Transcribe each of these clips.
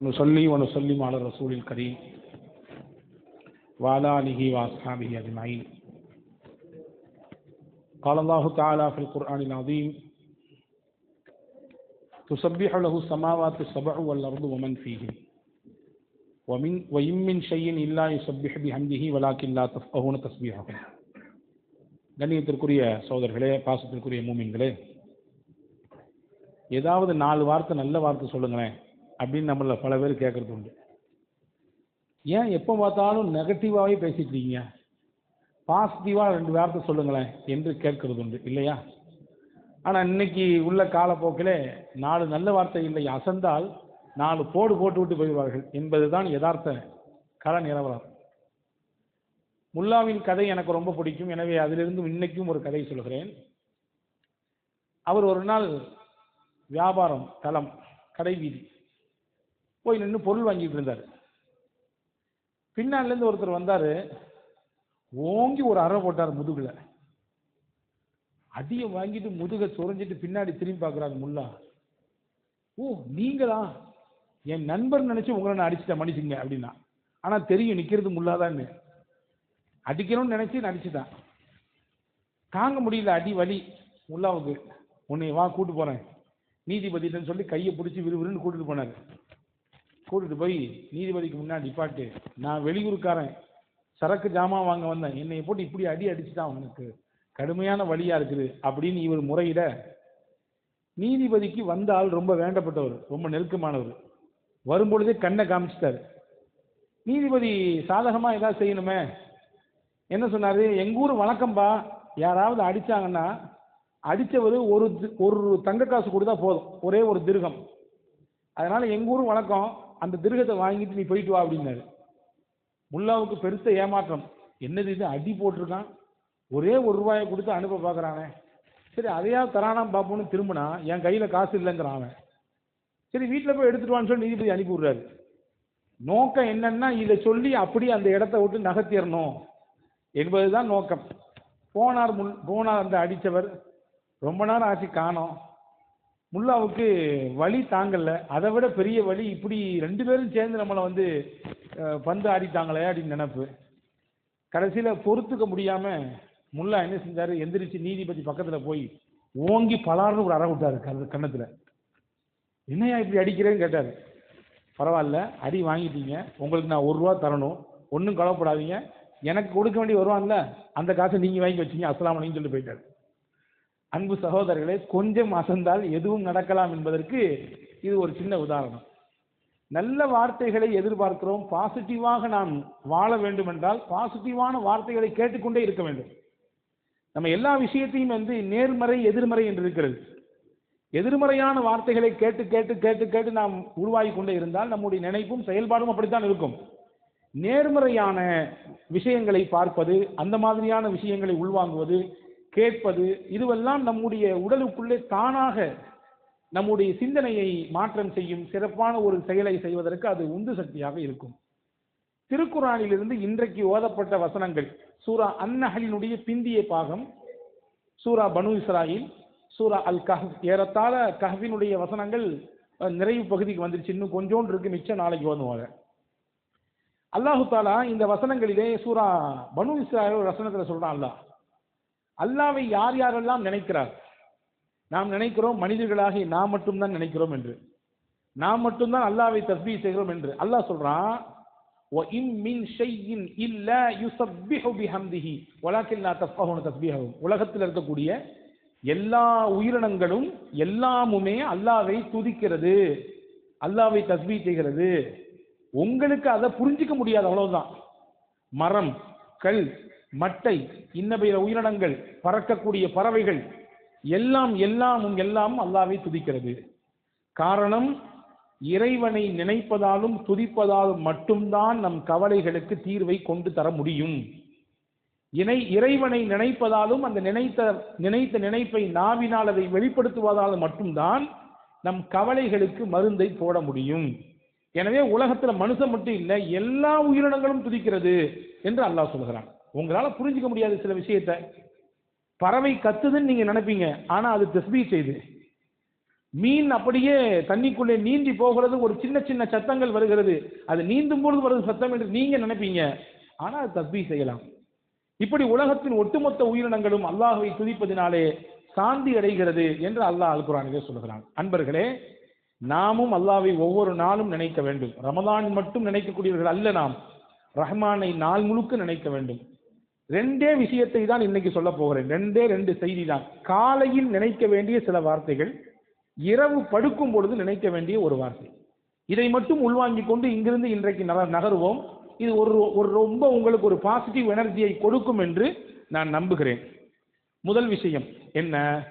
نصلي ونسلم على الرسول الكريم وعلى آله وأصحابه أجمعين قال الله تعالى في القرآن العظيم تسبح له السماوات السبع والأرض ومن فيهن ومن وإن من شيء إلا يسبح بحمده ولكن لا تفقهون تسبيحهم கண்ணியத்திற்குரிய சோதர்களே பாசத்திற்குரிய மூமின்களே ஏதாவது நாலு வார்த்தை நல்ல வார்த்தை சொல்லுங்களேன் அப்படின்னு நம்மள பல பேர் கேட்குறது உண்டு. ஏன் எப்போ பார்த்தாலும் நெகட்டிவாகவே பேசிட்டு இருக்கீங்க? பாசிட்டிவாக ரெண்டு வார்த்தை சொல்லுங்களேன் என்று கேட்கறது உண்டு இல்லையா? ஆனால் இன்னைக்கு உள்ள காலப்போக்கில் நாலு நல்ல வார்த்தை இல்லை. அசந்தால் நாலு போடு போட்டு விட்டு போயிடுவார்கள் என்பதுதான் யதார்த்த கல நிலவரம். முல்லாவின் கதை எனக்கு ரொம்ப பிடிக்கும். எனவே அதிலிருந்து இன்னைக்கும் ஒரு கதை சொல்கிறேன். அவர் ஒரு நாள் வியாபாரம் தளம் கடை வீதி போய் நின்று பொருள் வாங்கிட்டு இருந்தார். பின்னாலேருந்து ஒருத்தர் வந்தார். ஓங்கி ஒரு அறை போட்டார் முதுகில். அடியை வாங்கிட்டு முதுகை சுரஞ்சிட்டு பின்னாடி திரும்பி பார்க்குறாரு முல்லா. ஓ நீங்களா? என் நண்பர் நினச்சி உங்களை நான் அடிச்சிட்டேன் மன்னிச்சுங்க அப்படின்னா. ஆனால் தெரியும் நிற்கிறது முல்லாதான்னு. அடிக்கணும்னு நினைச்சு நடிச்சுட்டான் தாங்க முடியல அடி வலி. முல்லாவுக்கு உன்னை வா கூட்டு போகிறேன் நீதிபதிட்டன்னு சொல்லி கையை பிடிச்சி விறுவிறுன்னு கூட்டிட்டு போனார். கூட்டிட்டு போய் நீதிபதிக்கு முன்னாடி நிப்பாட்டு. நான் வெளியூருக்காரன் சரக்கு ஜாமான் வாங்க வந்தேன். என்னை போட்டு இப்படி அடி அடிச்சுட்டான் அவனுக்கு. கடுமையான வழியா இருக்குது அப்படின்னு இவர் முறையிட நீதிபதிக்கு வந்த ஆள் ரொம்ப வேண்டப்பட்டவர் ரொம்ப நெருக்கமானவர். வரும்பொழுதே கண்ணை காமிச்சிட்டாரு. நீதிபதி சாதகமாக ஏதாவது செய்யணுமே? என்ன சொன்னாரு? எங்கள் ஊர் வழக்கம்பா. யாராவது அடித்தாங்கன்னா அடித்தவர் ஒரு ஒரு தங்க காசு கொடுத்தா போதும். ஒரே ஒரு திருகம். அதனால் எங்க ஊர் வழக்கம் அந்த திருகத்தை வாங்கிட்டு நீ போயிட்டு வா அப்படின்னாரு. முல்லாவுக்கு பெருத்த ஏமாற்றம். என்னது இது? அடி போட்டிருக்கான். ஒரே ஒரு ரூபாயை கொடுத்து அனுப்ப பார்க்குறானே. சரி அதையாவது தரானாம் பார்ப்போம்னு திரும்பினா என் கையில் காசு இல்லைங்கிறான் அவன். சரி வீட்டில் போய் எடுத்துட்டு வான்னு சொல்லி நீதிபதி அனுப்பி விடுறாரு. நோக்கம் என்னன்னா இதை சொல்லி அப்படியே அந்த இடத்த விட்டு நகர்த்திடணும் என்பதுதான் நோக்கம். போனார் முன் போனார் அந்த அடித்தவர். ரொம்ப நேரம் ஆச்சு காணோம். முல்லாவுக்கு வலி தாங்கல. அதை விட பெரிய வலி இப்படி ரெண்டு பேரும் சேர்ந்து நம்மளை வந்து பந்து ஆடிட்டாங்களே அப்படின்னு நினப்பு. கடைசியில் பொறுத்துக்க முடியாம முல்லா என்ன செஞ்சாரு? எந்திரிச்சு நீதிபதி பக்கத்தில் போய் ஓங்கி பலார்னு ஒரு அறை விட்டார் கன்னத்தில். என்னையா இப்படி அடிக்கிறேன்னு கேட்டார். பரவாயில்ல அடி வாங்கிட்டீங்க. உங்களுக்கு நான் ஒரு ரூபா தரணும். ஒன்றும் கவலைப்படாதீங்க. எனக்கு கொடுக்க வேண்டி வருவான்ல. அந்த காசை நீங்கள் வாங்கி வச்சீங்க. அஸ்ஸலாமு சொல்லி போயிட்டார். அன்பு சகோதரர்களே கொஞ்சம் அசந்தால் எதுவும் நடக்கலாம் என்பதற்கு இது ஒரு சின்ன உதாரணம். நல்ல வார்த்தைகளை எதிர்பார்க்கிறோம் பாசிட்டிவாக நாம் வாழ வேண்டும் என்றால் பாசிட்டிவான வார்த்தைகளை கேட்டுக்கொண்டே இருக்க வேண்டும். நம்ம எல்லா விஷயத்தையும் வந்து நேர்மறை எதிர்மறை என்று இருக்கிறது. எதிர்மறையான வார்த்தைகளை கேட்டு கேட்டு கேட்டு கேட்டு நாம் உருவாகி கொண்டே இருந்தால் நம்முடைய நினைப்பும் செயல்பாடும் அப்படித்தான் இருக்கும். நேர்மறையான விஷயங்களை பார்ப்பது அந்த மாதிரியான விஷயங்களை உள்வாங்குவது கேட்பது இதுவெல்லாம் நம்முடைய உடலுக்குள்ளே தானாக நம்முடைய சிந்தனையை மாற்றம் செய்யும் சிறப்பான ஒரு செயலை செய்வதற்கு அது உந்து சக்தியாக இருக்கும். திருக்குறானிலிருந்து இன்றைக்கு ஓதப்பட்ட வசனங்கள் சூரா அன்னஹலினுடைய பிந்திய பாகம் சூரா பனு இஸ்ராயில் சூரா அல் கஹ் ஏறத்தாழ கஹ்வினுடைய வசனங்கள் நிறைவு பகுதிக்கு வந்துருச்சு. இன்னும் கொஞ்சோண்டு இருக்கு மிச்சம் நாளைக்கு ஓதுவாங்க அல்லாஹு தாலா இந்த வசனங்களிலே சூரா பனு இஸ்ராயல் ஒரு சொல்கிறான் சொல்றான் அல்லாஹ். அல்லாவை யார் யாரெல்லாம் நினைக்கிறார்? நாம் நினைக்கிறோம் மனிதர்களாகி நாம் மட்டும்தான் நினைக்கிறோம் என்று. நாம் மட்டும்தான் அல்லாவை தஸ்பி செய்கிறோம் என்று. அல்லாஹ் சொல்றான் உலகத்தில் இருக்கக்கூடிய எல்லா உயிரினங்களும் எல்லாமுமே அல்லாவை துதிக்கிறது அல்லாவை தஸ்பி செய்கிறது. உங்களுக்கு அதை புரிஞ்சிக்க முடியாது அவ்வளவுதான். மரம் கல் மட்டை இன்ன பிற உயிரினங்கள் பறக்கக்கூடிய பறவைகள் எல்லாம் எல்லாமும் எல்லாம் அல்லாவை துதிக்கிறது. காரணம் இறைவனை நினைப்பதாலும் துதிப்பதாலும் மட்டும்தான் நம் கவலைகளுக்கு தீர்வை கொண்டு தர முடியும். இணை இறைவனை நினைப்பதாலும் அந்த நினைத்த நினைத்த நினைப்பை நாவினால் அதை வெளிப்படுத்துவதால் மட்டும்தான் நம் கவலைகளுக்கு மருந்தை போட முடியும். எனவே உலகத்தில் மனுஷன் மட்டும் இல்லை எல்லா உயிரினங்களும் துதிக்கிறது என்று அல்லாஹ் சொல்கிறான். உங்களால் புரிஞ்சுக்க முடியாது சில விஷயத்தை. பறவை கத்துதுன்னு நீங்கள் நினைப்பீங்க ஆனால் அது தஸ்பீ செய்து. மீன் அப்படியே தண்ணிக்குள்ளே நீந்தி போகிறது ஒரு சின்ன சின்ன சத்தங்கள் வருகிறது. அது நீந்தும் பொழுது வருது சத்தம் என்று நீங்கள் நினைப்பீங்க ஆனால் அது தஸ்பீ செய்யலாம். இப்படி உலகத்தின் ஒட்டுமொத்த உயிரினங்களும் அல்லாஹுவை துதிப்பதினாலே சாந்தி அடைகிறது என்று அல்லாஹ் அல் சொல்கிறான் அன்பர்களே நாமும் அல்லாவை ஒவ்வொரு நாளும் நினைக்க வேண்டும். ரமதான் மட்டும் நினைக்கக்கூடியவர்கள் அல்ல நாம். ரஹ்மானை நாள் முழுக்க நினைக்க வேண்டும். ரெண்டே விஷயத்தை தான் இன்னைக்கு சொல்ல போகிறேன். ரெண்டே ரெண்டு செய்தி தான். காலையில் நினைக்க வேண்டிய சில வார்த்தைகள் இரவு படுக்கும் பொழுது நினைக்க வேண்டிய ஒரு வார்த்தை. இதை மட்டும் உள்வாங்கிக் கொண்டு இங்கிருந்து இன்றைக்கு நகருவோம். இது ஒரு ஒரு ரொம்ப உங்களுக்கு ஒரு பாசிட்டிவ் எனர்ஜியை கொடுக்கும் என்று நான் நம்புகிறேன். முதல் விஷயம் என்ன?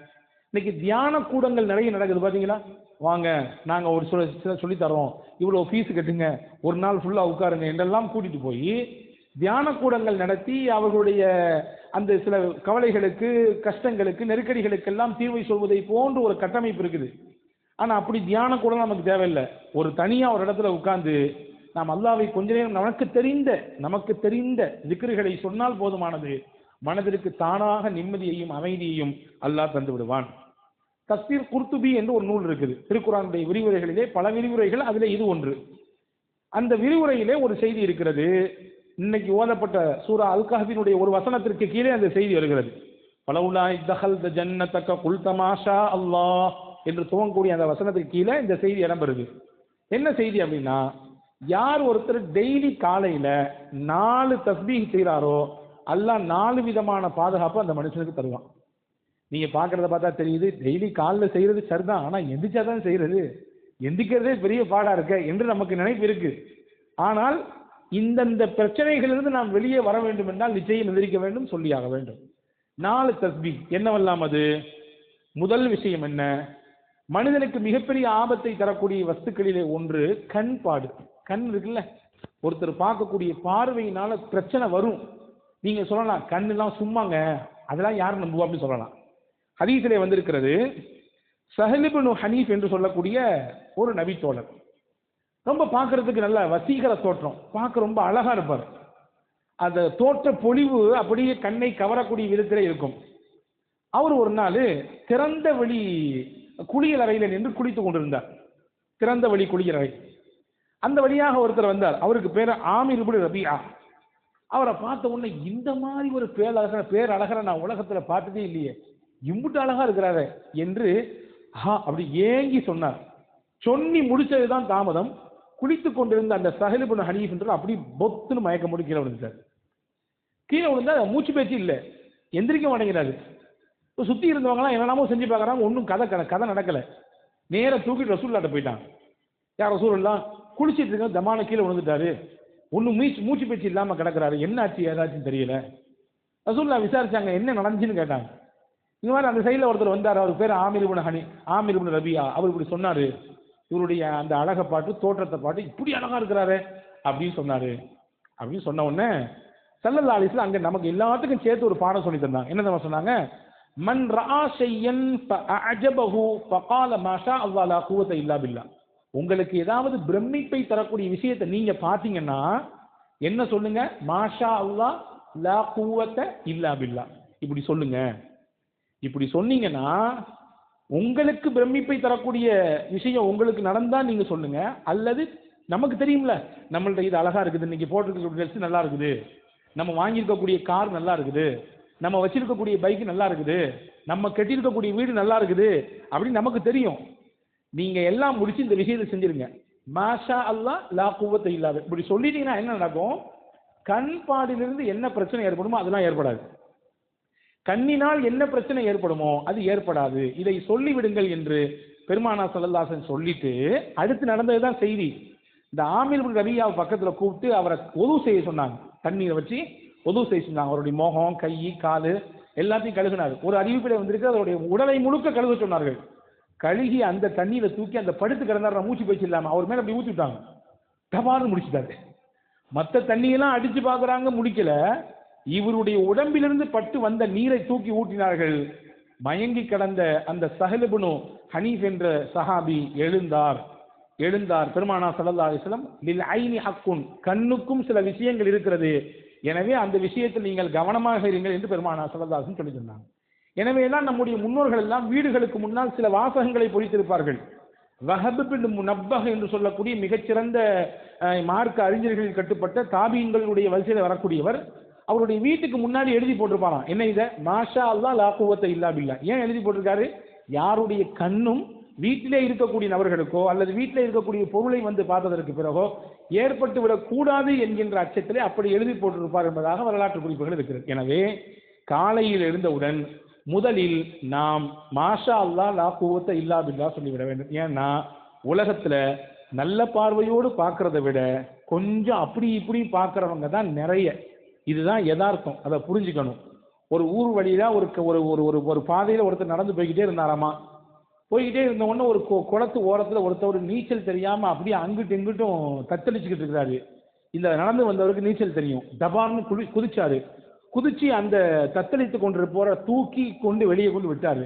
இன்னைக்கு தியான கூடங்கள் நிறைய நடக்குது பார்த்தீங்களா வாங்க நாங்கள் ஒரு சில சில சொல்லித் தரோம். இவ்வளவு ஃபீஸ் கட்டுங்க. ஒரு நாள் ஃபுல்லாக உட்காருங்க. என்றெல்லாம் கூட்டிட்டு போய் தியான கூடங்கள் நடத்தி அவர்களுடைய அந்த சில கவலைகளுக்கு கஷ்டங்களுக்கு நெருக்கடிகளுக்கெல்லாம் தீர்வை சொல்வதை போன்று ஒரு கட்டமைப்பு இருக்குது. ஆனால் அப்படி தியான கூட நமக்கு தேவையில்லை. ஒரு தனியாக ஒரு இடத்துல உட்காந்து நாம் அல்லாவை கொஞ்ச நேரம் நமக்கு தெரிந்த நமக்கு தெரிந்த திக்ருகளை சொன்னால் போதுமானது. மனதிற்கு தானாக நிம்மதியையும் அமைதியையும் அல்லாஹ் தந்து விடுவான் தஸ்தீர் குர்துபி என்று ஒரு நூல் இருக்குது. திருக்குறானுடைய விரிவுரைகளிலே பல விரிவுரைகள் அதில் இது ஒன்று. அந்த விரிவுரையிலே ஒரு செய்தி இருக்கிறது. இன்னைக்கு ஓதப்பட்ட சூரா அல் ஒரு வசனத்திற்கு கீழே அந்த செய்தி வருகிறது. பலவுலாய் தஹல் த ஜன்னத்தக்க குல்தமாஷா அல்லாஹ் என்று துவங்கக்கூடிய அந்த வசனத்துக்கு கீழே இந்த செய்தி இடம்பெறுது. என்ன செய்தி அப்படின்னா யார் ஒருத்தர் டெய்லி காலையில நாலு தஸ்பீஹ் செய்கிறாரோ அல்லாஹ் நாலு விதமான பாதுகாப்பு அந்த மனுஷனுக்கு தருவான். நீங்கள் பார்க்குறத பார்த்தா தெரியுது டெய்லி காலைல தான் ஆனால் எந்திரிச்சா தான் செய்கிறது எந்திக்கிறதே பெரிய பாடாக இருக்க என்று நமக்கு நினைப்பு இருக்குது ஆனால் இந்தந்த பிரச்சனைகளிலிருந்து நாம் வெளியே வர வேண்டும் என்றால் நிச்சயம் எந்திரிக்க வேண்டும் சொல்லியாக வேண்டும். நாலு தஸ்பி என்னவெல்லாம் அது? முதல் விஷயம் என்ன? மனிதனுக்கு மிகப்பெரிய ஆபத்தை தரக்கூடிய வஸ்துக்களிலே ஒன்று கண் பாடு. கண் இருக்குல்ல? ஒருத்தர் பார்க்கக்கூடிய பார்வையினால பிரச்சனை வரும். நீங்க சொல்லலாம் கண்ணெல்லாம் சும்மாங்க அதெல்லாம் யார் நம்புவா அப்படின்னு சொல்லலாம். ஹதீஸிலே வந்திருக்கிறது சஹலிபுனு ஹனீஃப் என்று சொல்லக்கூடிய ஒரு நபித்தோழர். தோழர் ரொம்ப பார்க்கறதுக்கு நல்ல வசீகர தோற்றம். பார்க்க ரொம்ப அழகா இருப்பார். அந்த தோற்ற பொழிவு அப்படியே கண்ணை கவரக்கூடிய விதத்திலே இருக்கும். அவர் ஒரு நாள் திறந்த வெளி குளியல் அறையில் நின்று குளித்துக் கொண்டிருந்தார். திறந்த வழி குளியலறை அந்த வழியாக ஒருத்தர் வந்தார். அவருக்கு பேர் ஆமீர் இப்னு ரபியா அவரை பார்த்த உடனே இந்த மாதிரி ஒரு பேரழகர பேரழகரை நான் உலகத்தில் பார்த்ததே இல்லையே. இம்புட்டு அழகா இருக்கிறாரு என்று ஆ அப்படி ஏங்கி சொன்னார். சொன்னி முடிச்சதுதான் தாமதம். குளித்து கொண்டிருந்த அந்த சஹலிபுன் ஹனீஃப் என்று அப்படி பொத்துன்னு மயக்க முடி கீழே விழுந்துட்டார். கீழே விழுந்தா மூச்சு பேச்சு இல்லை. எந்திரிக்க மாட்டேங்கிறாரு. சுற்றி சுத்தி இருந்தவங்கலாம் என்னெல்லாமோ செஞ்சு பார்க்குறாங்க. ஒன்றும் கதை கதை கதை நடக்கல. நேராக தூக்கிட்டு ரசூல்லாட்ட போயிட்டான். யார் ரசூல்லாம் குளிச்சிட்டு இருக்க தமான கீழே விழுந்துட்டாரு. ஒன்றும் மூச்சு மூச்சு பேச்சு இல்லாமல் கிடக்கிறாரு. என்ன ஆச்சு ஏதாச்சும் தெரியல. ரசூல்லா விசாரிச்சாங்க என்ன நடந்துச்சுன்னு கேட்டாங்க. இந்த மாதிரி அந்த சைடில் ஒருத்தர் வந்தார் அவர் பேர் Amir ibn Hani Amir ibn Rabia. அவர் இப்படி சொன்னார். இவருடைய அந்த அழகை பாட்டு தோற்றத்தை பாட்டு இப்படி அழகாக இருக்கிறாரு அப்படின்னு சொன்னார். அப்படின்னு சொன்ன உடனே சல்லல்லா அலிஸ்ல அங்கே நமக்கு எல்லாத்துக்கும் சேர்த்து ஒரு பாடம் சொல்லி தந்தாங்க. என்ன தெரியுமா சொன்னாங்க? மன் ரஆ ப அஜபஹு பகால மாஷா ஷா கூவத்தை இல்லா பில்லா. உங்களுக்கு ஏதாவது பிரமிப்பை தரக்கூடிய விஷயத்தை நீங்க பார்த்தீங்கன்னா என்ன சொல்லுங்க? மாஷா அவ்வா லா கூவத்தை இல்லா பில்லா. இப்படி சொல்லுங்க. இப்படி சொன்னீங்கன்னா உங்களுக்கு பிரமிப்பை தரக்கூடிய விஷயம் உங்களுக்கு நடந்தா நீங்க சொல்லுங்க. அல்லது நமக்கு தெரியும்ல நம்மள்ட்ட இது அழகா இருக்குது இன்னைக்கு போட்டிருக்கக்கூடிய ட்ரெஸ் நல்லா இருக்குது. நம்ம வாங்கியிருக்கக்கூடிய கார் நல்லா இருக்குது. நம்ம வச்சிருக்கக்கூடிய பைக் நல்லா இருக்குது. நம்ம கட்டியிருக்கக்கூடிய வீடு நல்லா இருக்குது அப்படின்னு நமக்கு தெரியும். நீங்க எல்லாம் முடிச்சு இந்த விஷயத்தை செஞ்சிருங்க. மாஷா அல்லாஹ் லா குவத்தை இல்லாத. இப்படி சொல்லிட்டீங்கன்னா என்ன நடக்கும்? கண்பாடிலிருந்து என்ன பிரச்சனை ஏற்படுமோ அதெல்லாம் ஏற்படாது. கண்ணினால் என்ன பிரச்சனை ஏற்படுமோ அது ஏற்படாது. இதை சொல்லிவிடுங்கள் என்று பெருமானா சல்லல்லாசன் சொல்லிட்டு அடுத்து நடந்ததுதான் செய்தி. இந்த ஆமீர் இப்னு ரபியாவை கூப்பிட்டு அவரை உதவு செய்ய சொன்னாங்க. தண்ணீரை வச்சு உதவு செய்ய சொன்னாங்க. அவருடைய முகம் கை கால் எல்லாத்தையும் கழுகினார். ஒரு அறிவிப்பில் வந்திருக்கு அவருடைய உடலை முழுக்க கழுக சொன்னார்கள். கழுகி அந்த தண்ணீரை தூக்கி அந்த படுத்து கிடந்தார் மூச்சு பேச்சு இல்லாமல் அவர் மேலே அப்படி ஊற்றி விட்டாங்க டபார்னு முடிச்சுட்டாரு. மற்ற தண்ணியெல்லாம் அடித்து பார்க்குறாங்க முடிக்கல. இவருடைய உடம்பிலிருந்து பட்டு வந்த நீரை தூக்கி ஊட்டினார்கள். மயங்கி கிடந்த அந்த சஹலுபுனு ஹனீஃப் என்ற சஹாபி எழுந்தார். எழுந்தார். பெருமானா சல்லா அலிஸ்லம் லில் ஐனி ஹக்குன். கண்ணுக்கும் சில விஷயங்கள் இருக்கிறது. எனவே அந்த விஷயத்தில் நீங்கள் கவனமாக இருங்கள் என்று பெருமானா சல்லதாசன் சொல்லி சொன்னாங்க. எனவே தான் நம்முடைய முன்னோர்கள் எல்லாம் வீடுகளுக்கு முன்னால் சில வாசகங்களை பொறித்திருப்பார்கள். வஹபு பின் முனப்பஹ் என்று சொல்லக்கூடிய மிகச்சிறந்த மார்க்க அறிஞர்களில் கட்டுப்பட்ட தாபியங்களுடைய வரிசையில் வரக்கூடியவர் அவருடைய வீட்டுக்கு முன்னாடி எழுதி போட்டிருப்பாராம். என்ன இதை? மாஷா அல்லா லாக்குவத்தை குவத்த இல்லா பில்லா ஏன் எழுதி போட்டிருக்காரு? யாருடைய கண்ணும் வீட்டிலே இருக்கக்கூடிய நபர்களுக்கோ அல்லது வீட்டிலே இருக்கக்கூடிய பொருளை வந்து பார்த்ததற்கு பிறகோ ஏற்பட்டு விடக்கூடாது என்கின்ற அச்சத்திலே அப்படி எழுதி போட்டிருப்பார் என்பதாக வரலாற்று குறிப்புகள் இருக்கிறது. எனவே காலையில் எழுந்தவுடன் முதலில் நாம் மாஷா அல்லா லா குவத்த இல்லா பில்லா சொல்லிவிட வேண்டும். ஏன்னா உலகத்தில் நல்ல பார்வையோடு பார்க்கறத விட கொஞ்சம் அப்படி இப்படி பார்க்குறவங்க தான் நிறைய. இதுதான் யதார்த்தம். அதை புரிஞ்சுக்கணும். ஒரு ஊர் வழியில ஒரு ஒரு ஒரு ஒரு ஒரு பாதையில் ஒருத்தர் நடந்து போய்கிட்டே இருந்தாராமா? போய்கிட்டே இருந்தவொடனே ஒரு கொ குளத்து ஓரத்தில் ஒருத்தர் நீச்சல் தெரியாமல் அப்படியே அங்கிட்டு இங்கிட்டும் தத்தளிச்சுக்கிட்டு இருக்கிறாரு. இந்த நடந்து வந்தவருக்கு நீச்சல் தெரியும். டபார்னு குதி குதிச்சாரு. குதிச்சு அந்த தத்தளித்து கொண்டிருப்போரை தூக்கி கொண்டு வெளியே கொண்டு விட்டாரு.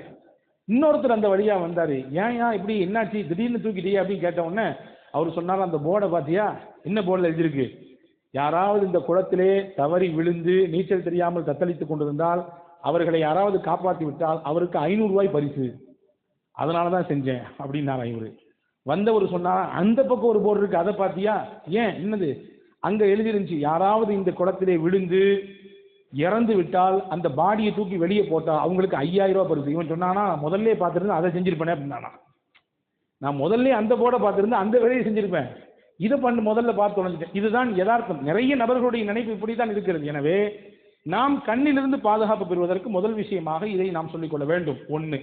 இன்னொருத்தர் அந்த வழியாக வந்தார். ஏன் ஏன் இப்படி என்னாச்சு? திடீர்னு தூக்கிட்டே அப்படின்னு கேட்ட உடனே அவர் சொன்னார் அந்த போர்டை பார்த்தியா என்ன போர்டில் எழுதியிருக்கு? யாராவது இந்த குளத்திலே தவறி விழுந்து நீச்சல் தெரியாமல் தத்தளித்துக் கொண்டிருந்தால் அவர்களை யாராவது காப்பாற்றி விட்டால் அவருக்கு ஐநூறு ரூபாய் பரிசு. அதனால தான் செஞ்சேன் அப்படின்னாரா இவர். வந்தவர் சொன்னால் அந்த பக்கம் ஒரு போர்டு இருக்கு அதை பார்த்தியா? ஏன்? என்னது? அங்க எழுதிருந்துச்சு யாராவது இந்த குளத்திலே விழுந்து இறந்து விட்டால் அந்த பாடியை தூக்கி வெளியே போட்டால் அவங்களுக்கு ஐயாயிரம் ரூபாய் பரிசு. இவன் சொன்னானா முதல்ல பார்த்துருந்து அதை செஞ்சிருப்பேனே அப்படின்னானா. நான் முதல்ல அந்த போர்டை பார்த்துருந்து அந்த வேலையை செஞ்சிருப்பேன். இதை பண்ணு முதல்ல பார்த்து உணர்ந்துட்டேன் இதுதான் யதார்த்தம். நிறைய நபர்களுடைய நினைப்பு இப்படி தான் இருக்கிறது. எனவே நாம் கண்ணிலிருந்து பாதுகாப்பு பெறுவதற்கு முதல் விஷயமாக இதை நாம் சொல்லிக்கொள்ள வேண்டும். ஒன்று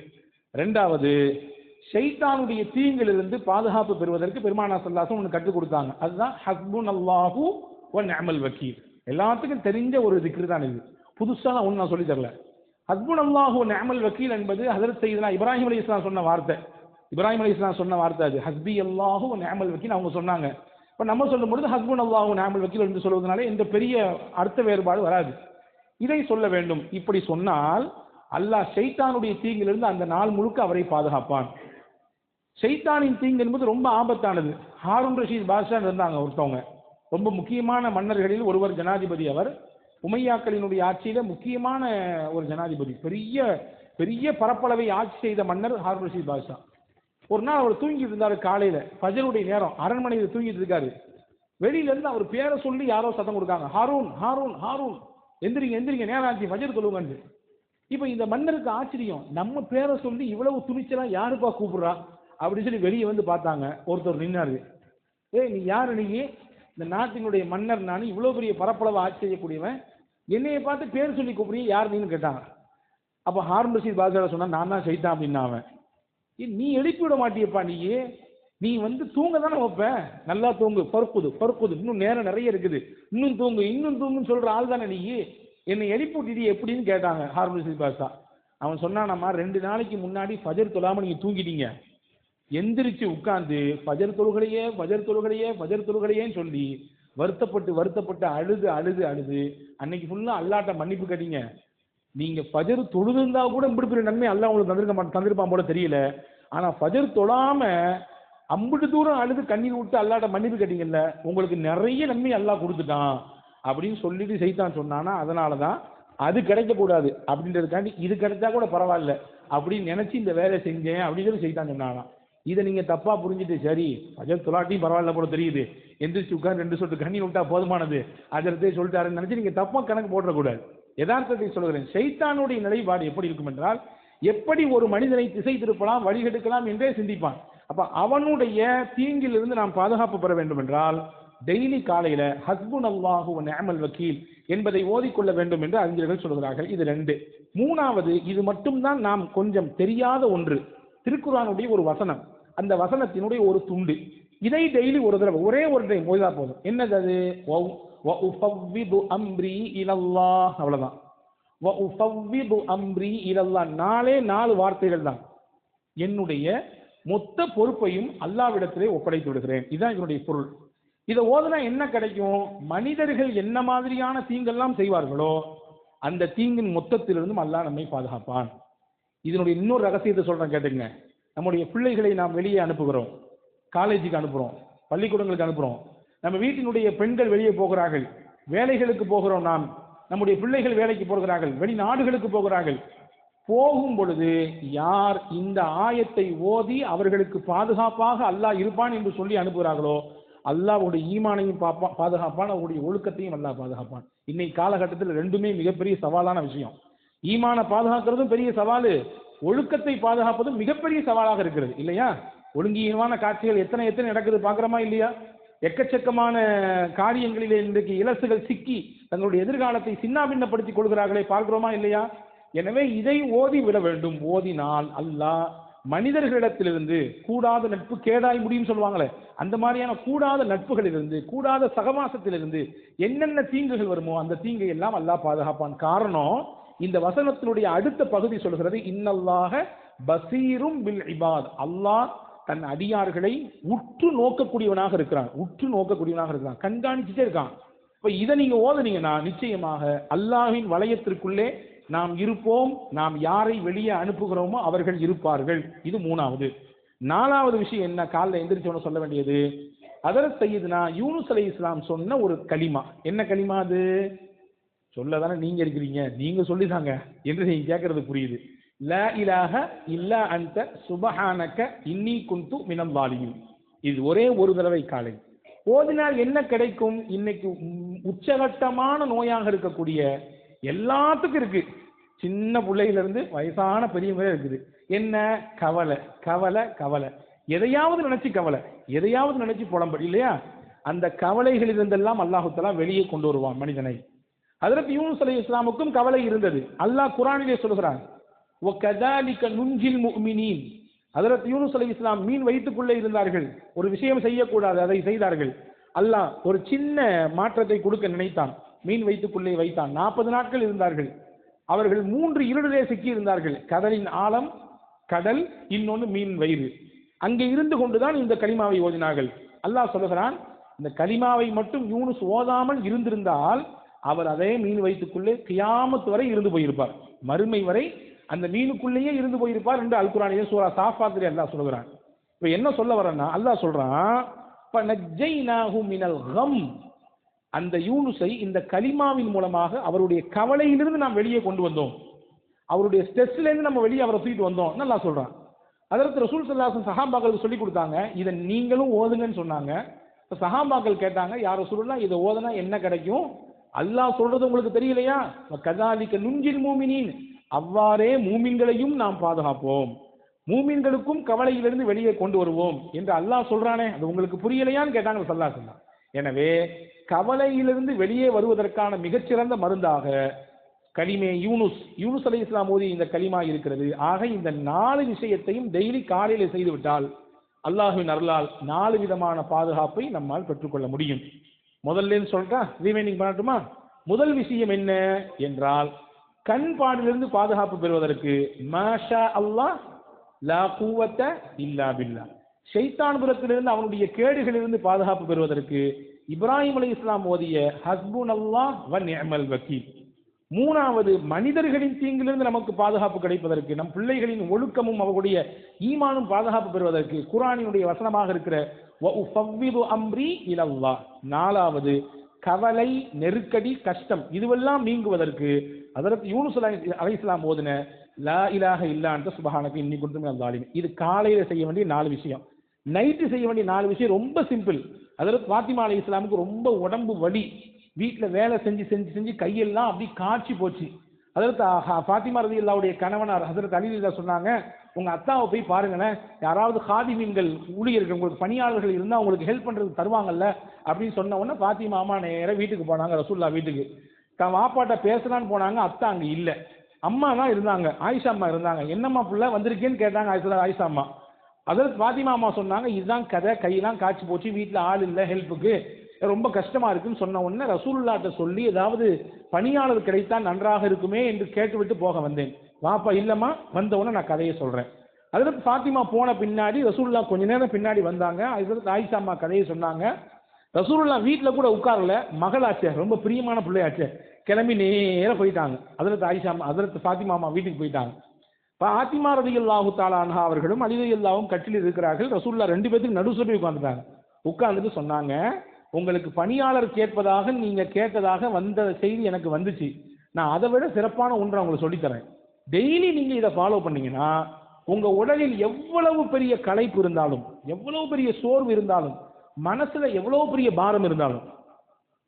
ரெண்டாவது ஷைத்தானுடைய தீங்கிலிருந்து பாதுகாப்பு பெறுவதற்கு பெருமானா சல்லாசம் ஒன்று கற்றுக் கொடுத்தாங்க. அதுதான் ஹஸ்புன் அல்லாஹு ஒன் அமல் வக்கீல். எல்லாத்துக்கும் தெரிஞ்ச ஒரு திக்ரு தான் இது. புதுசாக ஒன்று நான் சொல்லித் தரல. ஹஸ்புன் அல்லாஹு அமல் வக்கீல் என்பது ஹதரத் செய்தனா இப்ராஹிம் அலி இஸ்லாம் சொன்ன வார்த்தை. இப்ராஹிம் அலி இஸ்லாம் சொன்ன வார்த்தை அது. ஹஸ்பி அல்லாஹூ நேமல் வக்கீல் அவங்க சொன்னாங்க. இப்போ நம்ம சொல்லும் பொழுது ஹஸ்புன் அல்லாஹூ நேமல் வக்கீல் என்று சொல்வதனால எந்த பெரிய அர்த்த வேறுபாடு வராது. இதை சொல்ல வேண்டும். இப்படி சொன்னால் அல்லாஹ் ஷைத்தானுடைய தீங்கிலிருந்து அந்த நாள் முழுக்க அவரை பாதுகாப்பான். ஷைத்தானின் தீங்கு என்பது ரொம்ப ஆபத்தானது. ஹாரூன் ரஷீத் பாஷா இருந்தாங்க ஒருத்தவங்க. ரொம்ப முக்கியமான மன்னர்களில் ஒருவர் ஜனாதிபதி அவர். உமையாக்களினுடைய ஆட்சியில முக்கியமான ஒரு ஜனாதிபதி. பெரிய பெரிய பரப்பளவை ஆட்சி செய்த மன்னர் ஹாரூன் ரஷீத் பாஷா. ஒரு நாள் அவர் தூங்கிட்டு இருந்தாரு காலையில. ஃபஜருடைய நேரம். அரண்மனையில் தூங்கிட்டு இருக்காரு. வெளியில இருந்து அவர் பேரை சொல்லி யாரோ சத்தம் கொடுக்காங்க. ஹாரூன் ஹாரூன் ஹாரூன். எந்திரிங்க எந்திரிங்க. நேரம் ஆச்சு. ஃபஜர் சொல்லுவாங்க இப்போ இந்த மன்னருக்கு ஆச்சரியம். நம்ம பேரை சொல்லி இவ்வளவு துணிச்சலாக யாருப்பா கூப்பிடுறா? அப்படின்னு சொல்லி வெளியே வந்து பார்த்தாங்க. ஒருத்தர் நின்னாரு. ஏய் நீ யாரு நீ? இந்த நாட்டினுடைய மன்னர் நான் இவ்வளவு பெரிய பரப்பளவு ஆச்சரியக்கூடியவன் என்னையை பார்த்து பேர் சொல்லி கூப்பிடுறீங்க யார் நீன்னு கேட்டாங்க. அப்போ ஹார்ன் ரஷீத் பாஜா சொன்னா நான் தான் செய்தான் அப்படின்னா அவன் நீ எழுப்பி விட மாட்டியப்பா நீ. நீ வந்து தூங்க தானே வைப்ப? நல்லா தூங்கு. பருக்குது பருக்குது இன்னும் நேரம் நிறைய இருக்குது. இன்னும் தூங்கு இன்னும் தூங்குன்னு சொல்ற ஆள் தானே நீ. என்னை எழுப்பி விட்டுடி எப்படின்னு கேட்டாங்க ஹார்ன் ரஷீத் பாஷா அவன் சொன்னானம்மா ரெண்டு நாளைக்கு முன்னாடி ஃபஜர் தொழாம நீங்க தூங்கிட்டீங்க. எந்திரிச்சு உட்கார்ந்து ஃபஜர் தொழுகளையே ஃபஜர் தொழுகளையே ஃபஜர் தொழுகளையேன்னு சொல்லி வருத்தப்பட்டு வருத்தப்பட்டு அழுது அழுது அழுது அன்னைக்கு ஃபுல்லாக அல்லாட்ட மன்னிப்பு கேட்டீங்க. நீங்க ஃபஜர் தொழுதுருந்தா கூட இப்படி பெரிய நன்மை அல்ல உங்களுக்கு தந்திருக்க மாட்டேன் தந்திருப்பான் போல தெரியல. ஆனா ஃபஜர் தொழாம அம்பிட்டு தூரம் அழுது கண்ணீர் விட்டு அல்லாட்ட மன்னிப்பு கேட்டீங்கல்ல உங்களுக்கு நிறைய நன்மை அல்லா கொடுத்துட்டான் அப்படின்னு சொல்லிட்டு செய்தான் சொன்னானா அதனால தான் அது கிடைக்கக்கூடாது. அப்படின்றதுக்காண்டி இது கிடைச்சா கூட பரவாயில்ல அப்படின்னு நினைச்சு இந்த வேலையை செஞ்சேன் அப்படின்னு சொல்லி செய்தான் சொன்னானா. இதை நீங்க தப்பா புரிஞ்சுட்டு சரி அஜர் தொலாட்டியும் பரவாயில்ல போல தெரியுது. எந்திரிச்சு உட்கார்ந்து ரெண்டு சொட்டு கண்ணி விட்டா போதுமானது. அஜரத்தை சொல்லிட்டாருன்னு நினைச்சு நீங்க தப்பா கணக்கு போடக்கூடாது யதார்த்தத்தை சொல்கிறேன் சைத்தானுடைய நிலைப்பாடு எப்படி இருக்கும் என்றால் எப்படி ஒரு மனிதனை திசை திருப்பலாம் வழிகெடுக்கலாம் என்றே சிந்திப்பான். அப்ப அவனுடைய தீங்கிலிருந்து நாம் பாதுகாப்பு பெற வேண்டும் என்றால் டெய்லி காலையில ஹஸ்புன் அல்லாஹு நேமல் வக்கீல் என்பதை ஓதிக்கொள்ள வேண்டும் என்று அறிஞர்கள் சொல்கிறார்கள். இது ரெண்டு. மூணாவது இது மட்டும்தான் நாம் கொஞ்சம் தெரியாத ஒன்று. திருக்குறானுடைய ஒரு வசனம். அந்த வசனத்தினுடைய ஒரு துண்டு. இதை டெய்லி ஒரு தடவை ஒரே ஒரு டைம் ஓய்தா போதும். என்னது அது? வ- உஃபவ்விது அம்ரி இலல்லாஹ். அவ்வளவுதான். வ உஃபவ்விது அம்ரி இலல்லாஹ். நாலே நாலு வார்த்தைகள் தான். என்னுடைய மொத்த பொறுப்பையும் அல்லாவிடத்திலே ஒப்படைத்து விடுகிறேன். இதுதான் இதனுடைய பொருள். இதை ஓதுனா என்ன கிடைக்கும்? மனிதர்கள் என்ன மாதிரியான தீங்கெல்லாம் செய்வார்களோ அந்த தீங்கின் மொத்தத்திலிருந்தும் அல்லாஹ் நம்மை பாதுகாப்பான். இதனுடைய இன்னொரு ரகசியத்தை சொல்றேன் கேட்டுங்க நம்முடைய பிள்ளைகளை நாம் வெளியே அனுப்புகிறோம். காலேஜுக்கு அனுப்புகிறோம். பள்ளிக்கூடங்களுக்கு அனுப்புகிறோம். நம்ம வீட்டினுடைய பெண்கள் வெளியே போகிறார்கள். வேலைகளுக்கு போகிறோம் நாம். நம்முடைய பிள்ளைகள் வேலைக்கு போகிறார்கள். வெளிநாடுகளுக்கு போகிறார்கள். போகும் பொழுது யார் இந்த ஆயத்தை ஓதி அவர்களுக்கு பாதுகாப்பாக அல்லாஹ் இருப்பான் என்று சொல்லி அனுப்புகிறார்களோ அல்லாவுடைய ஈமானையும் பாப்பா பாதுகாப்பான் அவருடைய ஒழுக்கத்தையும் அல்லாஹ் பாதுகாப்பான். இன்னைக்கு காலகட்டத்தில் ரெண்டுமே மிகப்பெரிய சவாலான விஷயம். ஈமான பாதுகாக்கிறதும் பெரிய சவால் ஒழுக்கத்தை பாதுகாப்பதும் மிகப்பெரிய சவாலாக இருக்கிறது. இல்லையா? ஒழுங்கீனமான காட்சிகள் எத்தனை எத்தனை நடக்குது பார்க்குறோமா இல்லையா? எக்கச்சக்கமான காரியங்களிலே இன்றைக்கு இலசுகள் சிக்கி தங்களுடைய எதிர்காலத்தை சின்னாபின்னப்படுத்திக் கொள்கிறார்களே பார்க்கிறோமா இல்லையா? எனவே இதை ஓதி விட வேண்டும். ஓதினால் அல்லாஹ் மனிதர்களிடத்திலிருந்து கூடாத நட்பு கேடாய் முடியும் சொல்லுவாங்களே அந்த மாதிரியான கூடாத நட்புகளிலிருந்து கூடாத சகவாசத்திலிருந்து என்னென்ன தீங்குகள் வருமோ அந்த தீங்கை எல்லாம் அல்லாஹ் பாதுகாப்பான். காரணம் இந்த வசனத்தினுடைய அடுத்த பகுதி சொல்கிறது இன்னல்லாக பசீரும் பில் இபாத். அல்லாஹ் தன் அடியார்களை உற்று நோக்கக்கூடியவனாக இருக்கிறான். உற்று நோக்கக்கூடியவனாக இருக்கிறான். கண்காணிச்சுட்டே இருக்கான். இப்ப இதை நீங்க ஓதுனீங்கன்னா நிச்சயமாக அல்லாவின் வளையத்திற்குள்ளே நாம் இருப்போம். நாம் யாரை வெளியே அனுப்புகிறோமோ அவர்கள் இருப்பார்கள். இது மூணாவது. நாலாவது விஷயம் என்ன? காலைல எந்திரிச்சவன சொல்ல வேண்டியது அதர் செய்யுதுனா யூனுஸ் அலி இஸ்லாம் சொன்ன ஒரு களிமா. என்ன களிமா அது? சொல்ல தானே நீங்க இருக்கிறீங்க. நீங்க சொல்லிதாங்க. என்று நீங்க கேட்கறது புரியுது. லா இலாக இல்லா அந்த சுபஹானக்க இன்னி குந்து மினம் வாலியும் இது ஒரே ஒரு தடவை காலை. ஓதினால் என்ன கிடைக்கும்? இன்னைக்கு உம் உச்சகட்டமான நோயாக இருக்கக்கூடிய எல்லாத்துக்கும் இருக்கு. சின்ன பிள்ளையிலிருந்து வயசான பெரியவங்க இருக்குது. என்ன? கவலை கவலை கவலை. எதையாவது நினைச்சு கவலை. எதையாவது நினைச்சு புலம்பு இல்லையா? அந்த கவலைகளிலிருந்தெல்லாம் இருந்தெல்லாம் அல்லாஹுத்தெல்லாம் வெளியே கொண்டு வருவான் மனிதனை. அதற்கு யூனுஸ் அலி இஸ்லாமுக்கும் கவலை இருந்தது. அல்லாஹ் குரானிலே சொல்கிறான் ஒ கதாலிக்க நுஞ்சில் முமினீன் அதரத் யூனுஸ் அலி இஸ்லாம் மீன் வயிற்றுக்குள்ளே இருந்தார்கள். ஒரு விஷயம் செய்யக்கூடாது அதை செய்தார்கள். அல்லாஹ் ஒரு சின்ன மாற்றத்தை கொடுக்க நினைத்தான். மீன் வைத்துக்குள்ளே வைத்தான். நாற்பது நாட்கள் இருந்தார்கள். அவர்கள் மூன்று இருளிலே சிக்கி இருந்தார்கள் கடலின் ஆழம் கடல் இன்னொன்று மீன் வயிறு. அங்கே இருந்து கொண்டுதான் இந்த களிமாவை ஓதினார்கள். அல்லாஹ் சொல்லுகிறான் இந்த களிமாவை மட்டும் யூனுஸ் ஓதாமல் இருந்திருந்தால் அவர் அதே மீன் வைத்துக்குள்ளே கியாமத்து வரை இருந்து போயிருப்பார். மறுமை வரை அந்த மீனுக்குள்ளேயே இருந்து போயிருப்பார் என்று அல்குரானியும் சூரா சாஃபாத்திரி அல்லா சொல்கிறான். இப்போ என்ன சொல்ல வரேன்னா அல்லா சொல்றான் இப்போ நஜ்ஜைனாஹு மினல் கம். அந்த யூனுசை இந்த கலிமாவின் மூலமாக அவருடைய கவலையிலிருந்து நாம் வெளியே கொண்டு வந்தோம். அவருடைய ஸ்ட்ரெஸ்லேருந்து நம்ம வெளியே அவரை தூக்கிட்டு வந்தோம். நல்லா சொல்கிறான் அதற்கு ரசூல் சல்லாசன் சஹாபாக்களுக்கு சொல்லி கொடுத்தாங்க. இதை நீங்களும் ஓதுங்கன்னு சொன்னாங்க. இப்போ சஹாபாக்கள் கேட்டாங்க யார் ரசூல்லாம் இதை ஓதுனா என்ன கிடைக்கும்? அல்லாஹ் சொல்றது உங்களுக்கு தெரியலையா? கதாலிக்க நுஞ்சில் மூமினின். அவ்வாறே மூமின்களையும் நாம் பாதுகாப்போம். மூமின்களுக்கும் கவலையிலிருந்து வெளியே கொண்டு வருவோம் என்று அல்லாஹ் சொல்றானே. அது உங்களுக்கு புரியலையான்னு கேட்டாங்க சல்லா சொன்னா எனவே கவலையிலிருந்து வெளியே வருவதற்கான மிகச்சிறந்த மருந்தாக கலிமே யூனுஸ் யூனுஸ் அலி இஸ்லாம் ஓதி இந்த களிமா இருக்கிறது. ஆக இந்த நாலு விஷயத்தையும் டெய்லி காலையில் செய்துவிட்டால் அல்லாஹுவின் அருளால் நாலு விதமான பாதுகாப்பை நம்மால் பெற்றுக்கொள்ள முடியும். முதல்ல சொல்றா ரீமைனிங் பண்ணட்டுமா? முதல் விஷயம் என்ன? என்றால் கண் பாடிலிருந்து பாதுகாப்பு பெறுவதற்கு மாஷா அல்லாஹ் லா கூவத்த இல்லா பில்லா. ஷைத்தான்புரத்திலிருந்து அவனுடைய கேடுகளிலிருந்து பாதுகாப்பு பெறுவதற்கு இப்ராஹிம் அலி இஸ்லாம் ஓதிய ஹஸ்புன் அல்லாஹ் வன் எமல் வக்கீல். மூணாவது மனிதர்களின் தீங்கிலிருந்து நமக்கு பாதுகாப்பு கிடைப்பதற்கு நம் பிள்ளைகளின் ஒழுக்கமும் அவர்களுடைய ஈமானும் பாதுகாப்பு பெறுவதற்கு குரானினுடைய வசனமாக இருக்கிற அம்ரி இலல்லாஹ். நாலாவது கவலை நெருக்கடி கஷ்டம் இதுவெல்லாம் நீங்குவதற்கு அதற்கு யூனுஸ் அலை இஸ்லாம் ஓதுன லா இலாக இல்லான்ட்டு சுபஹானக்கு இன்னி குன்றுமே அல்லாலிம் இது காலையில் செய்ய வேண்டிய நாலு விஷயம். நைட்டு செய்ய வேண்டிய நாலு விஷயம் ரொம்ப சிம்பிள். அதற்கு பாத்திமா அலை இஸ்லாமுக்கு ரொம்ப உடம்பு வலி. வீட்டில் வேலை செஞ்சு செஞ்சு செஞ்சு கையெல்லாம் அப்படி காய்ச்சி போச்சு. அதற்கு ஃபாத்திமா ரதி அல்லாவுடைய கணவனார் ஹசரத் அலிலா சொன்னாங்க உங்கள் அத்தாவை போய் பாருங்களேன். யாராவது ஹாதிமீன்கள் ஊழியர்கள் உங்களுக்கு பணியாளர்கள் இருந்தால் உங்களுக்கு ஹெல்ப் பண்ணுறதுக்கு தருவாங்கல்ல? அப்படின்னு சொன்ன உடனே ஃபாத்திமா அம்மா நேராக வீட்டுக்கு போனாங்க ரசூல்லா வீட்டுக்கு. தான் வாப்பாட்ட பேசலான்னு போனாங்க அத்தா அங்கே இல்லை. அம்மா தான் இருந்தாங்க. ஆயிஷா அம்மா இருந்தாங்க. என்னம்மா பிள்ளை வந்திருக்கேன்னு கேட்டாங்க ஆயிஷா ஆயிஷா அம்மா. அதில் பாத்திமா அம்மா சொன்னாங்க இதுதான் கதை கையெல்லாம் காய்ச்சி போச்சு வீட்டில் ஆள் இல்லை ஹெல்ப்புக்கு. ரொம்ப கஷ்டமாக இருக்குன்னு சொன்ன உடனே ரசூலுல்லாட்ட சொல்லி ஏதாவது பணியாளர் கிடைத்தால் நன்றாக இருக்குமே என்று கேட்டுவிட்டு போக வந்தேன். வாப்பா இல்லைம்மா வந்த உடனே நான் கதையை சொல்கிறேன் அதில் ஃபாத்திமா போன பின்னாடி ரசூல்லா கொஞ்ச நேரம் பின்னாடி வந்தாங்க. அதற்கு ஆயிஷா அம்மா கதையை சொன்னாங்க. ரசூலுல்லா வீட்டில் கூட உட்காரல மகளாச்சே ரொம்ப பிரியமான பிள்ளையாச்சே கிளம்பி நேராக போயிட்டாங்க. அதற்கு ஆயிஷா அம்மா அதற்கு ஃபாத்திமா அம்மா வீட்டுக்கு போயிட்டாங்க. இப்போ ஆத்திமா ரதியுல்லாஹு தாலான்ஹா அவர்களும் அலிதையுல்லாவும் கட்டில் இருக்கிறார்கள். ரசூல்லா ரெண்டு பேத்துக்கு நடு சொல்லி உட்காந்துட்டாங்க உட்கார்ந்துட்டு சொன்னாங்க உங்களுக்கு பணியாளர் கேட்பதாக நீங்கள் கேட்டதாக வந்த செய்தி எனக்கு வந்துச்சு. நான் அதை விட சிறப்பான ஒன்றை உங்களுக்கு சொல்லித்தரேன். டெய்லி நீங்கள் இதை ஃபாலோ பண்ணீங்கன்னா உங்கள் உடலில் எவ்வளவு பெரிய களைப்பு இருந்தாலும் எவ்வளவு பெரிய சோர்வு இருந்தாலும் மனசுல எவ்வளவு பெரிய பாரம் இருந்தாலும்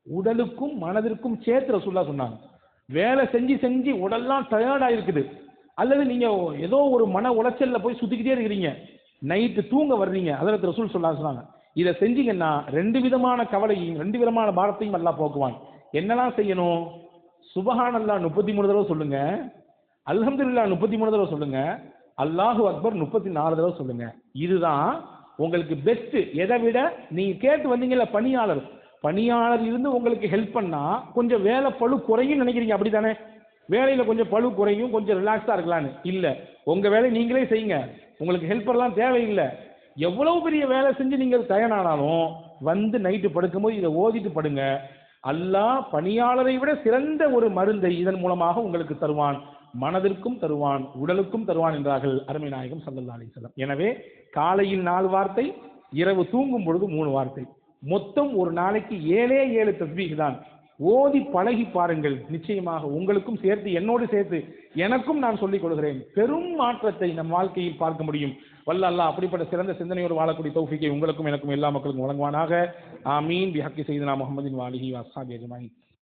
உடலுக்கும் மனதிற்கும் சேர்த்து ரசூல்லா சொன்னாங்க. வேலை செஞ்சு செஞ்சு உடல்லாம் டயர்டா இருக்குது அல்லது நீங்க ஏதோ ஒரு மன உளைச்சல்ல போய் சுத்திக்கிட்டே இருக்கிறீங்க. நைட்டு தூங்க வர்றீங்க. அதில் ரசூல் சொல்லா சொன்னாங்க. இதை செஞ்சீங்கன்னா ரெண்டு விதமான கவலையும் ரெண்டு விதமான பாரத்தையும் எல்லாம் போக்குவான். என்னெல்லாம் செய்யணும்? சுபஹானல்லா முப்பத்தி மூணு தடவை சொல்லுங்க. அல்ஹம்துலில்லா முப்பத்தி மூணு தடவை சொல்லுங்க. அல்லாஹு அக்பர் முப்பத்தி நாலு தடவை சொல்லுங்க. இதுதான் உங்களுக்கு பெஸ்ட் எதை விட நீங்க கேட்டு வந்தீங்கல்ல பணியாளர். பணியாளர் இருந்து உங்களுக்கு ஹெல்ப் பண்ணா கொஞ்சம் வேலை பழு குறையும் நினைக்கிறீங்க அப்படிதானே வேலையில கொஞ்சம் பழு குறையும் கொஞ்சம் ரிலாக்ஸா இருக்கலாம்னு. இல்ல. உங்க வேலையை நீங்களே செய்யுங்க. உங்களுக்கு ஹெல்ப்பர்லாம் தேவையில்லை. எவ்வளவு பெரிய வேலை செஞ்சு நீங்கள் தயனானாலும் வந்து நைட்டு படுக்கும்போது இதை ஓதிட்டு படுங்க. அல்லாஹ் பணியாளரை விட சிறந்த ஒரு மருந்தை இதன் மூலமாக உங்களுக்கு தருவான். மனதிற்கும் தருவான் உடலுக்கும் தருவான் என்றார்கள் அருமை நாயகம் சல்லல்லா அலிசல்லாம் எனவே காலையில் நாலு வார்த்தை இரவு தூங்கும் பொழுது மூணு வார்த்தை. மொத்தம் ஒரு நாளைக்கு ஏழே ஏழு தஸ்பீக் தான். ஓதி பழகி பாருங்கள். நிச்சயமாக உங்களுக்கும் சேர்த்து என்னோடு சேர்த்து எனக்கும் நான் சொல்லிக் கொள்கிறேன். பெரும் மாற்றத்தை நம் வாழ்க்கையில் பார்க்க முடியும். வல்ல அல்லா அப்படிப்பட்ட சிறந்த சிந்தனையோடு வாழக்கூடிய தௌஃபிக்கை உங்களுக்கும் எனக்கும் எல்லா மக்களுக்கும் வழங்குவானாக. ஆமீன். பிஹக்கி செய்தனா முகமதின் வாலிஹி வசாபி அஜ்மாயின்.